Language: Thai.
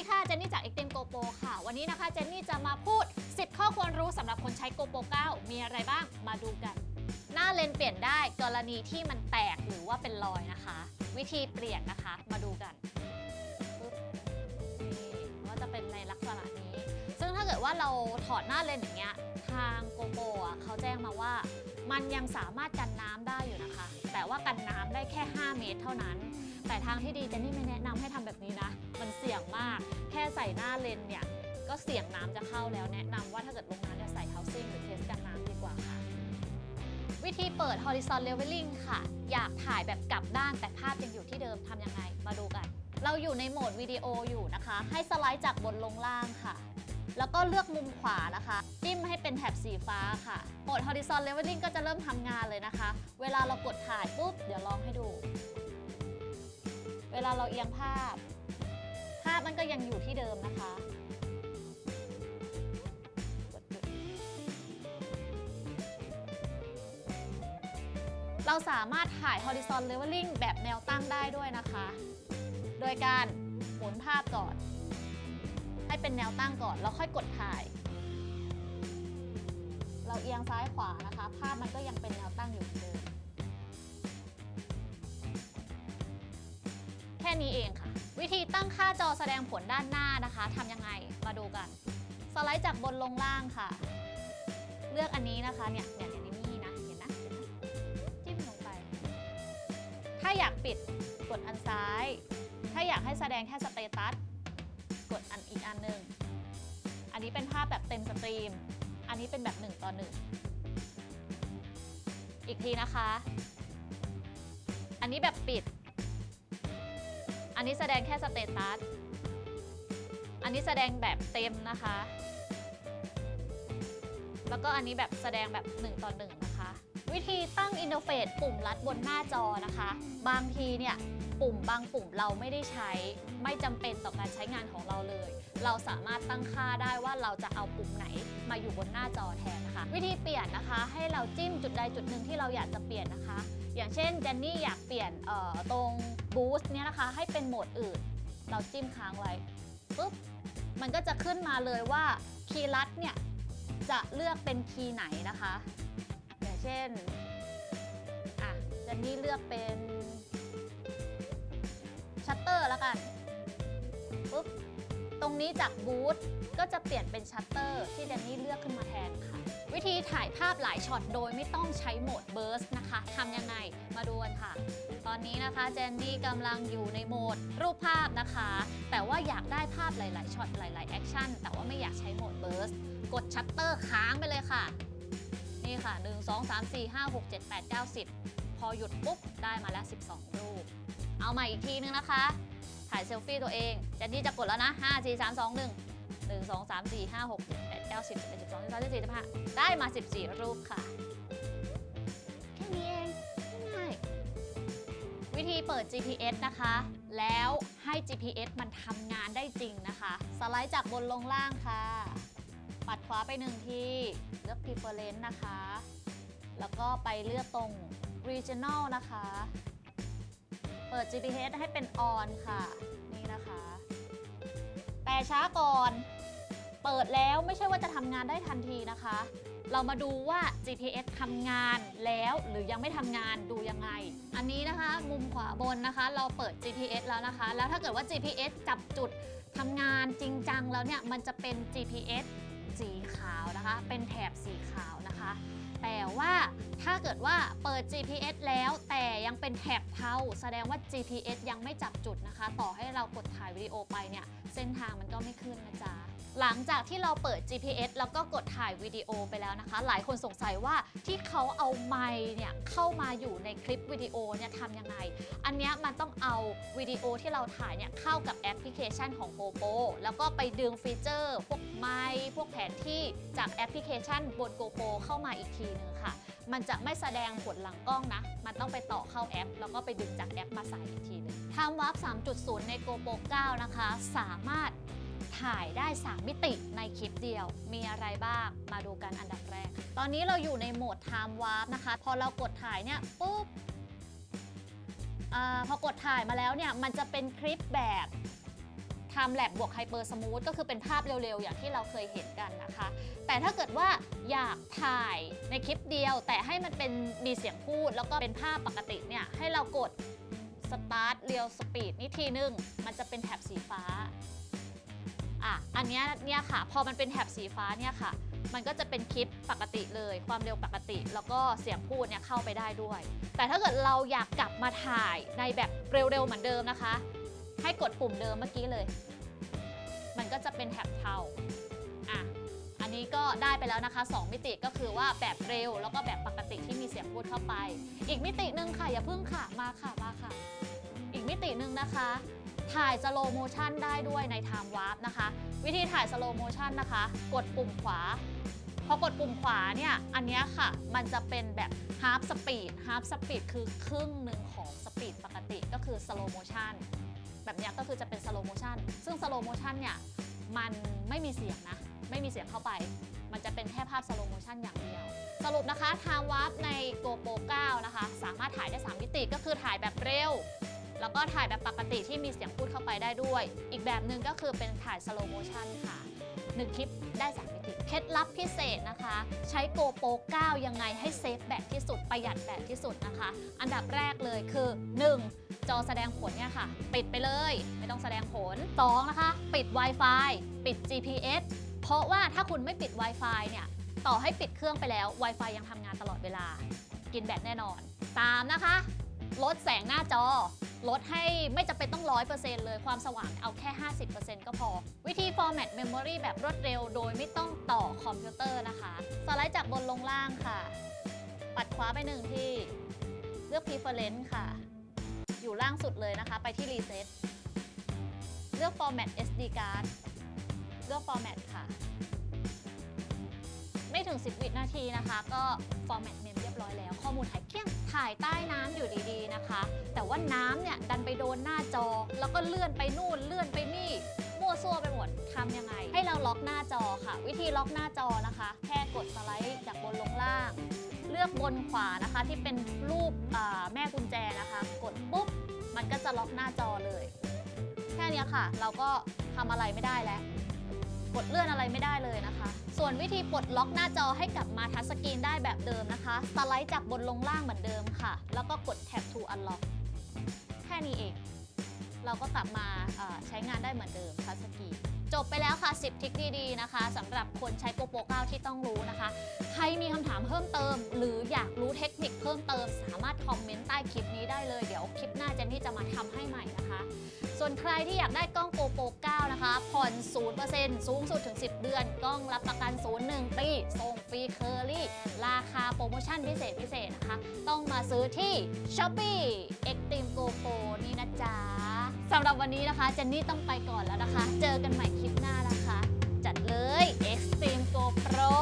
ดีค่ะ เจนนี่จาก x t e m GoPro ค่ะ วันนี้นะคะ เจนนี่จะมาพูด 10 ข้อควรรู้สำหรับคนใช้ GoPro 9มีอะไรบ้าง มาดูกัน หน้าเลนเปลี่ยนได้กรณีที่มันแตกหรือว่าเป็นรอยนะคะ วิธีเปลี่ยนนะคะ มาดูกันนี่ก็จะเป็นในลักษณะนี้ ซึ่งถ้าเกิดว่าเราถอดหน้าเลนอย่างเงี้ย ทาง GoPro อะเขาแจ้งมาว่า มันยังสามารถกันน้ำได้อยู่นะคะ แต่ว่ากันน้ำได้แค่ 5 เมตรเท่านั้น แต่ทางที่ดีเจนนี่ไม่แนะนำให้ทำแบบนี้นะ มันเสี่ยงมาก แค่ใส่หน้าเลนเนี่ย ก็เสี่ยงน้ำจะเข้าแล้วแนะนำว่าถ้าเกิดลงน้ำเนี่ยใส่เท้าซิ่งหรือเทสกันน้ำดีกว่าค่ะ วิธีเปิด horizon leveling ค่ะ อยากถ่ายแบบกลับด้านแต่ภาพยังอยู่ที่เดิมทำยังไง มาดูกัน เราอยู่ในโหมดวิดีโออยู่นะคะ ให้สไลด์จากบนลงล่างค่ะแล้วก็เลือกมุมขวานะคะ จิ้มให้เป็นแถบสีฟ้าค่ะโหมด horizon leveling ก็จะเริ่มทำงานเลยนะคะ เวลาเรากดถ่ายปุ๊บ เดี๋ยวลองให้ดู เวลาเราเอียงภาพ ภาพมันก็ยังอยู่ที่เดิมนะคะเราสามารถถ่าย horizon leveling แบบแนวตั้งได้ด้วยนะคะ โดยการหมุนภาพก่อน ให้เป็นแนวตั้งก่อน แล้วค่อยกดถ่าย เราเอียงซ้ายขวานะคะ ภาพมันก็ยังเป็นแนวตั้งอยู่เหมื ค่นี้เองค่ะ วิธีตั้งค่าจอแสดงผลด้านหน้านะคะทำยังไงมาดูกัน สไลด์จากบนลงล่างค่ะ เลือกอันนี้นะคะเนี่ยเนี่ยเนี่ยนี่นะเห็นนะเห็นนะจิ้มลงไป ถ้าอยากปิดกดอันซ้าย ถ้าอยากให้แสดงแค่สเตตัสกดอันอีกอันหนึ่งอันนี้เป็นภาพแบบเต็มสตรีม อันนี้เป็นแบบ1ต่อ1อีกทีนะคะ อันนี้แบบปิด อันนี้แสดงแค่สเตตัส อันนี้แสดงแบบเต็มนะคะ แล้วก็อันนี้แบบแสดงแบบ 1 ต่อ 1 นะคะ วิธีตั้งอินเทอร์เฟซปุ่มลัดบนหน้าจอนะคะ บางทีเนี่ยปุ่มบางปุ่มเราไม่ได้ใช้ ไม่จำเป็นต่อการใช้งานของเราเลย เราสามารถตั้งค่าได้ว่าเราจะเอาปุ่มไหนมาอยู่บนหน้าจอแทนนะคะ วิธีเปลี่ยนนะคะ ให้เราจิ้มจุดใดจุดหนึ่งที่เราอยากจะเปลี่ยนนะคะ อย่างเช่นเจนนี่อยากเปลี่ยนตรงบูสต์เนี่ยนะคะให้เป็นโหมดอื่น เราจิ้มค้างไว้ปุ๊บมันก็จะขึ้นมาเลยว่าคีย์ลัดเนี่ยจะเลือกเป็นคีย์ไหนนะคะ อย่างเช่นอะเจนนี่เลือกเป็นชัตเตอร์แล้วกันปุ๊บตรงนี้จากบูสต์ก็จะเปลี่ยนเป็นชัตเตอร์ที่เจนนี่เลือกขึ้นมาแทนค่ะ วิธีถ่ายภาพหลายช็อตโดยไม่ต้องใช้โหมดเบิร์สนะคะทำยังไง มาดูกันค่ะ ตอนนี้นะคะเจนนี่กำลังอยู่ในโหมดรูปภาพนะคะ แต่ว่าอยากได้ภาพหลาย ๆช็อตหลาย ๆ แอคชั่น แต่ว่าไม่อยากใช้โหมดเบิร์สกดชัตเตอร์ค้างไปเลยค่ะ นี่ค่ะ 1 2 3 4 5 6 7 8 9 10 พอหยุดปุ๊บ ได้มาแล้ว 12 รูป เอาใหม่อีกทีนึงนะคะ ถ่ายเซลฟี่ตัวเองเจนนี่จะกดแล้วนะ 5 4 3 2 1 1 2 3 4 5 6 7 8 9 10 11 12 13 14 15ได้มา 14 รูปค่ะ แค่นี้เอง วิธีเปิด GPS นะคะ แล้วให้ GPS มันทำงานได้จริงนะคะ สไลด์จากบนลงล่างค่ะ ปัดขวาไปหนึ่งทีเลือก preference นะคะ แล้วก็ไปเลือกตรง regional นะคะ เปิด GPS ให้เป็น on ค่ะ นี่นะคะ แต่ช้าก่อน เปิดแล้วไม่ใช่ว่าจะทำงานได้ทันทีนะคะ เรามาดูว่า GPS ทำงานแล้วหรือยังไม่ทำงานดูยังไง อันนี้นะคะมุมขวาบนนะคะ เราเปิด GPS แล้วนะคะ แล้วถ้าเกิดว่า GPS จับจุดทำงานจริงจังแล้วเนี่ยมันจะเป็น GPS สีขาวนะคะ เป็นแถบสีขาวนะคะ แต่ว่าถ้าเกิดว่าเปิด GPS แล้วแต่ยังเป็นแถบเทาแสดงว่า GPS ยังไม่จับจุดนะคะ ต่อให้เรากดถ่ายวิดีโอไปเนี่ยเส้นทางมันก็ไม่ขึ้นนะจ๊ะ หลังจากที่เราเปิด GPS แล้วก็กดถ่ายวิดีโอไปแล้วนะคะ หลายคนสงสัยว่าที่เขาเอาไมค์เนี่ยเข้ามาอยู่ในคลิปวิดีโอเนี่ยทำยังไง อันนี้มันต้องเอาวิดีโอที่เราถ่ายเนี่ยเข้ากับแอปพลิเคชันของ GoPro แล้วก็ไปดึงฟีเจอร์ พวกไมค์พวกแผนที่จากแอปพลิเคชันบน GoPro เข้ามาอีกทีนึงค่ะ มันจะไม่แสดงผลหลังกล้องนะ มันต้องไปต่อเข้าแอป แล้วก็ไปดึงจากแอปมาใส่อีกทีนึงทม์วาร์ป3.0 ใน GoPro 9 นะคะ สามารถ ถ่ายได้ 3 มิติในคลิปเดียว มีอะไรบ้าง มาดูกันอันดับแรก ตอนนี้เราอยู่ในโหมด Time Warp นะคะ พอเรากดถ่ายเนี่ยปุ๊บอพอกดถ่ายมาแล้วเนี่ย มันจะเป็นคลิปแบบ Time Lapse บวก Hyper Smooth ก็คือเป็นภาพเร็วๆ อย่างที่เราเคยเห็นกันนะคะ แต่ถ้าเกิดว่าอยากถ่ายในคลิปเดียว แต่ให้มันเป็นมีเสียงพูด แล้วก็เป็นภาพปกติเนี่ย ให้เรากด Start Real Speed นี่ทีนึง มันจะเป็นแถบสีฟ้า อะอันเนี้ยเนี่ยค่ะ พอมันเป็นแถบสีฟ้าเนี่ยค่ะ มันก็จะเป็นคลิปปกติเลย ความเร็วปกติ แล้วก็เสียงพูดเนี่ยเข้าไปได้ด้วย แต่ถ้าเกิดเราอยากกลับมาถ่ายในแบบเร็วๆเหมือนเดิมนะคะ ให้กดปุ่มเดิมเมื่อกี้เลย มันก็จะเป็นแถบเทาอะอันนี้ก็ได้ไปแล้วนะคะ 2 มิติก็คือว่าแบบเร็ว แล้วก็แบบปกติที่มีเสียงพูดเข้าไป อีกมิติหนึ่งค่ะอย่าเพิ่งค่ะมาค่ะมาค่ะ อีกมิติหนึ่งนะคะ ถ่ายสโลโมชันได้ด้วยใน Time Warp นะคะ วิธีถ่ายสโลโมชันนะคะ กดปุ่มขวา พอกดปุ่มขวาเนี่ย อันนี้ค่ะ มันจะเป็นแบบ half speed half speed คือครึ่งหนึ่งของสปีดปกติก็คือ slow motion แบบนี้ก็คือจะเป็น slow motion ซึ่ง slow motion เนี่ย มันไม่มีเสียงนะ ไม่มีเสียงเข้าไป มันจะเป็นแค่ภาพ slow motion อย่างเดียว สรุปนะคะ Time Warp ใน GoPro 9 นะคะ สามารถถ่ายได้ 3 มิติ ก็คือถ่ายแบบเร็ว แล้วก็ถ่ายแบบปกติที่มีเสียงพูดเข้าไปได้ด้วย อีกแบบหนึ่งก็คือเป็นถ่าย slow motion ค่ะ1คลิปได้3มิติเคล็ดลับพิเศษนะคะ ใช้ GoPro 9ยังไงให้เซฟแบตที่สุดประหยัดแบตที่สุดนะคะ อันดับแรกเลยคือ 1. จอแสดงผลเนี่ยค่ะ ปิดไปเลย ไม่ต้องแสดงผล 2. นะคะ ปิด Wi-Fi ปิด GPS เพราะว่าถ้าคุณไม่ปิด Wi-Fi เนี่ยต่อให้ปิดเครื่องไปแล้ว Wi-Fi ยังทำงานตลอดเวลา กินแบตแน่นอน 3. นะคะ ลดแสงหน้าจอ ลดให้ไม่จำเป็นต้อง 100%เลยความสว่างเอาแค่ 50%ก็พอ วิธี format memory แบบรวดเร็ว โดยไม่ต้องต่อคอมพิวเตอร์นะคะ สไลด์จากบนลงล่างค่ะ ปัดขวาไปหนึ่งที่ เลือก preference ค่ะ อยู่ล่างสุดเลยนะคะ ไปที่ reset เลือก format SD card เลือก format ค่ะ ไม่ถึง 10 วินาทีนะคะ ก็ format mem ถ่ายใต้น้ำอยู่ดีๆนะคะ แต่ว่าน้ำเนี่ยดันไปโดนหน้าจอ แล้วก็เลื่อนไปนู่นเลื่อนไปนี่มั่วซั่วไปหมดทำยังไง ให้เราล็อกหน้าจอค่ะ วิธีล็อกหน้าจอนะคะ แค่กดสไลด์จากบนลงล่าง เลือกบนขวานะคะที่เป็นรูปอ่าแม่กุญแจนะคะ กดปุ๊บมันก็จะล็อกหน้าจอเลย แค่เนี้ยค่ะ เราก็ทำอะไรไม่ได้แล้ว กดเลื่อนอะไรไม่ได้เลยนะคะ ส่วนวิธีปลดล็อกหน้าจอให้กลับมาทัชสกรีนได้แบบเดิมนะคะ สไลด์จากบนลงล่างเหมือนเดิมค่ะ แล้วก็กดแท็บ to unlock แค่นี้เอง เราก็กลับมาใช้งานได้เหมือนเดิมทัชสกรีนจบไปแล้วค่ะ 10 ทิคดีๆนะคะสำหรับคนใช้ GoPro 9ที่ต้องรู้นะคะ ใครมีคำถามเพิ่มเติม หรืออยากรู้เทคนิคเพิ่มเติม สามารถคอมเมนต์ใต้คลิปนี้ได้เลย เดี๋ยวคลิปหน้าเจนนี่จะมาทำให้ใหม่นะคะ ส่วนใครที่อยากได้กล้อง GoPro 9นะคะ ผ่อน 0%สูงสุดถึง 10 เดือน กล้องรับประกัน 0 1 ปี ส่งฟรีเคอรี่ ราคาโปรโมชั่นพิเศษพิเศษนะคะ ต้องมาซื้อที่ Shopee Extreme GoPro นี่นะจ๊ะ สำหรับวันนี้นะคะเจนนี่ต้องไปก่อนแล้วนะคะ เจอกันใหม่คลิปหน้านะคะ จัดเลย Extreme GoPro